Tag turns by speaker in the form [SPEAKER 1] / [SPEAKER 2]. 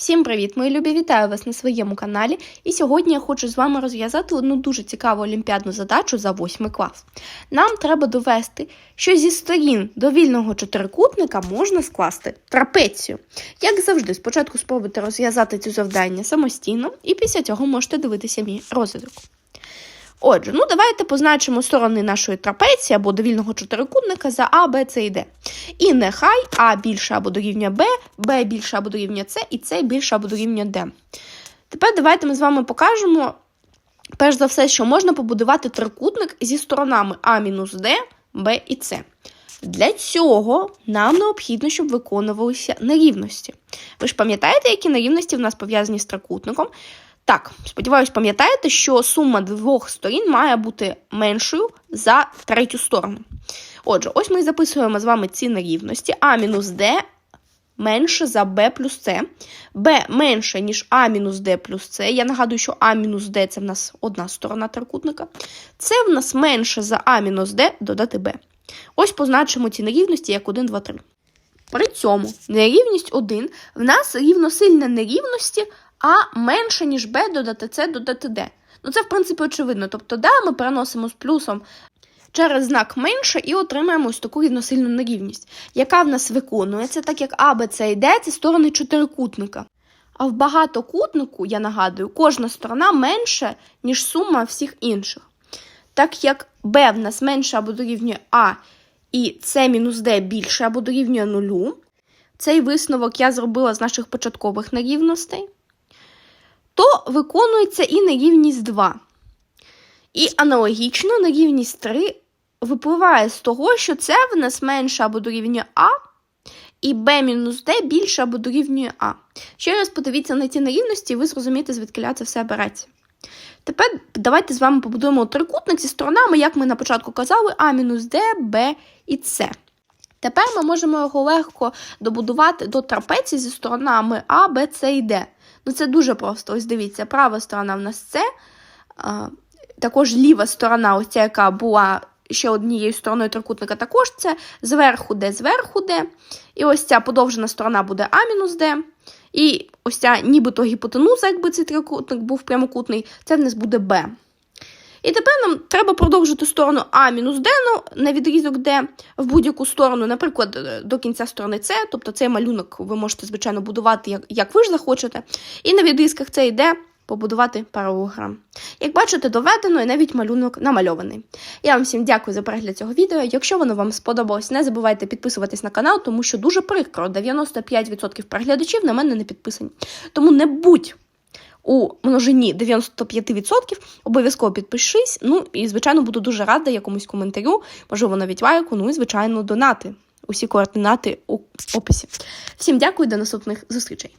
[SPEAKER 1] Всім привіт, мої любі! Вітаю вас на своєму каналі. І сьогодні я хочу з вами розв'язати одну дуже цікаву олімпіадну задачу за 8 клас. Нам треба довести, що зі сторін довільного чотирикутника можна скласти трапецію. Як завжди, спочатку спробуйте розв'язати цю завдання самостійно, і після цього можете дивитися мій розвиток. Отже, ну давайте позначимо сторони нашої трапеції або довільного чотирикутника за А, Б, С і Д. І нехай А більше або дорівнює Б, Б більше або дорівнює С, і С більше або дорівнює Д. Тепер давайте ми з вами покажемо, перш за все, що можна побудувати трикутник зі сторонами А-Д, Б і С. Для цього нам необхідно, щоб виконувалися нерівності. Ви ж пам'ятаєте, які нерівності в нас пов'язані з трикутником? Так, сподіваюсь, пам'ятаєте, що сума двох сторін має бути меншою за третю сторону. Отже, ось ми записуємо з вами ці нерівності. А мінус Д менше за Б плюс С. Б менше, ніж А мінус Д плюс С. Я нагадую, що А мінус Д це в нас одна сторона трикутника. Це в нас менше за А мінус Д додати Б. Ось позначимо ці нерівності як 1, 2, 3. При цьому нерівність 1 в нас рівносильна нерівності А менше, ніж Б додати С додати Д. Ну це, в принципі, очевидно. Тобто, да, ми переносимо з плюсом через знак менше і отримаємо ось таку рівносильну нерівність, яка в нас виконується, так як А, Б, С і Д це сторони чотирикутника. А в багатокутнику, я нагадую, кожна сторона менше, ніж сума всіх інших. Так як Б в нас менше або дорівнює А, і С мінус Д більше або дорівнює нулю, цей висновок я зробила з наших початкових нерівностей, то виконується і нерівність 2. І аналогічно нерівність 3 випливає з того, що це в нас менше або дорівнює А, і d більше або дорівнює А. Ще раз подивіться на ці нерівності, і ви зрозумієте, звідки це все береться. Тепер давайте з вами побудуємо трикутник зі сторонами, як ми на початку казали, А мінус d, b і С. Тепер ми можемо його легко добудувати до трапеції зі сторонами А, Б, С і Д. Ну це дуже просто. Ось дивіться, права сторона в нас С, також ліва сторона, ось ця, яка була ще однією стороною трикутника, також це зверху Д, зверху Д. І ось ця подовжена сторона буде А мінус Д. І ось ця нібито гіпотенуза, якби цей трикутник був прямокутний, це в нас буде Б. І тепер нам треба продовжити сторону А мінус Д ну, на відрізок Д в будь-яку сторону, наприклад, до кінця сторони С, тобто цей малюнок ви можете, звичайно, будувати, як, як ви ж захочете. І на відрізках і Д побудувати паралограм. Як бачите, доведено і навіть малюнок намальований. Я вам всім дякую за перегляд цього відео. Якщо воно вам сподобалось, не забувайте підписуватись на канал, тому що дуже прикро, 95% переглядачів на мене не підписані. Тому не будь у множині 95%, обов'язково підпишись. Ну і, звичайно, буду дуже рада якомусь коментарю, можливо, навіть лайку, ну і, звичайно, донати. Усі координати у описі. Всім дякую, до наступних зустрічей.